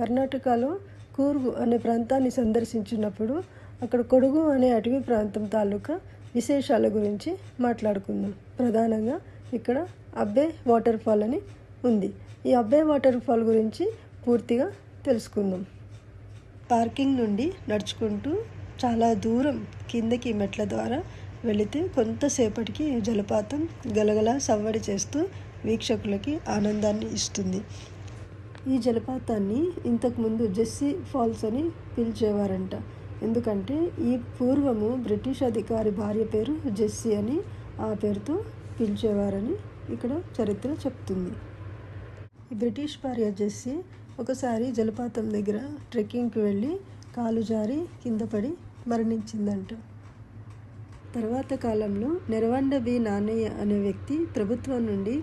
కర్ణాటకలో కూర్గు అనే ప్రాంతాన్ని సందర్శించినప్పుడు అక్కడ కొడుగు అనే అటవీ ప్రాంతం తాలూకా విశేషాల గురించి మాట్లాడుకుందాం. ప్రధానంగా ఇక్కడ అబ్బే వాటర్ ఫాల్ అని ఉంది. ఈ అబ్బే వాటర్ ఫాల్ గురించి పూర్తిగా తెలుసుకుందాం. పార్కింగ్ నుండి నడుచుకుంటూ చాలా దూరం కిందకి మెట్ల ద్వారా వెళితే కొంతసేపటికి జలపాతం గలగల సవ్వడి చేస్తూ వీక్షకులకి ఆనందాన్ని ఇస్తుంది. ఈ జలపాతాన్ని ఇంతకుముందు జెస్సీ ఫాల్స్ అని పిలిచేవారంట. ఎందుకంటే ఈ పూర్వము బ్రిటిష్ అధికారి భార్య పేరు జెస్సీ అని ఆ పేరుతో పిలిచేవారని ఇక్కడ చరిత్ర చెప్తుంది. బ్రిటిష్ భార్య జెస్సీ ఒకసారి జలపాతం దగ్గర ట్రెక్కింగ్కి వెళ్ళి కాలు జారి కింద పడి మరణించిందంట. తర్వాత కాలంలో నెరవండ బి నాన్నయ్య అనే వ్యక్తి ప్రభుత్వం నుండి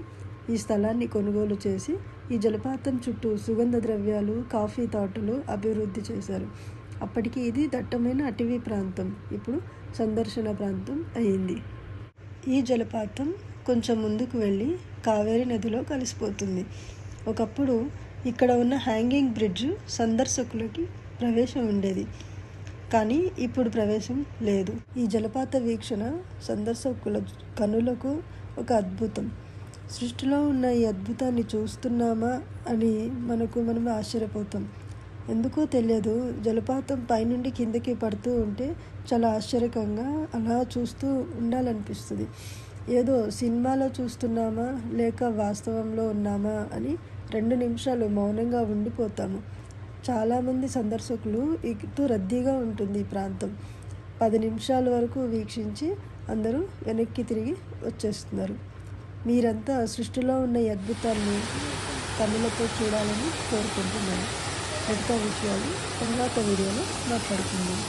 ఈ స్థలాన్ని కొనుగోలు చేసి ఈ జలపాతం చుట్టూ సుగంధ ద్రవ్యాలు కాఫీ తోటలు అభివృద్ధి చేశారు. అప్పటికి ఇది దట్టమైన అటవీ ప్రాంతం. ఇప్పుడు సందర్శన ప్రాంతం అయింది. ఈ జలపాతం కొంచెం ముందుకు వెళ్ళి కావేరి నదిలో కలిసిపోతుంది. ఒకప్పుడు ఇక్కడ ఉన్న హ్యాంగింగ్ బ్రిడ్జ్ సందర్శకులకి ప్రవేశం ఉండేది. కానీ ఇప్పుడు ప్రవేశం లేదు. ఈ జలపాత వీక్షణ సందర్శకుల కనులకు ఒక అద్భుతం. సృష్టిలో ఉన్న ఈ అద్భుతాన్ని చూస్తున్నామా అని మనకు మనం ఆశ్చర్యపోతాం. ఎందుకో తెలియదు. జలపాతం పైనుండి కిందకి పడుతూ ఉంటే చాలా ఆశ్చర్యకంగా అలా చూస్తూ ఉండాలనిపిస్తుంది. ఏదో సినిమాలో చూస్తున్నామా లేక వాస్తవంలో ఉన్నామా అని రెండు నిమిషాలు మౌనంగా ఉండిపోతాము. చాలామంది సందర్శకులు ఇటు రద్దీగా ఉంటుంది ఈ ప్రాంతం. పది నిమిషాల వరకు వీక్షించి అందరూ వెనక్కి తిరిగి వచ్చేస్తున్నారు. మీరంతా సృష్టిలో ఉన్న అద్భుతాన్ని కన్నులతో చూడాలని కోరుకుంటున్నాను. మిగతా విషయాలు తర్వాత వీడియోలో మాట్లాడుకుందాం.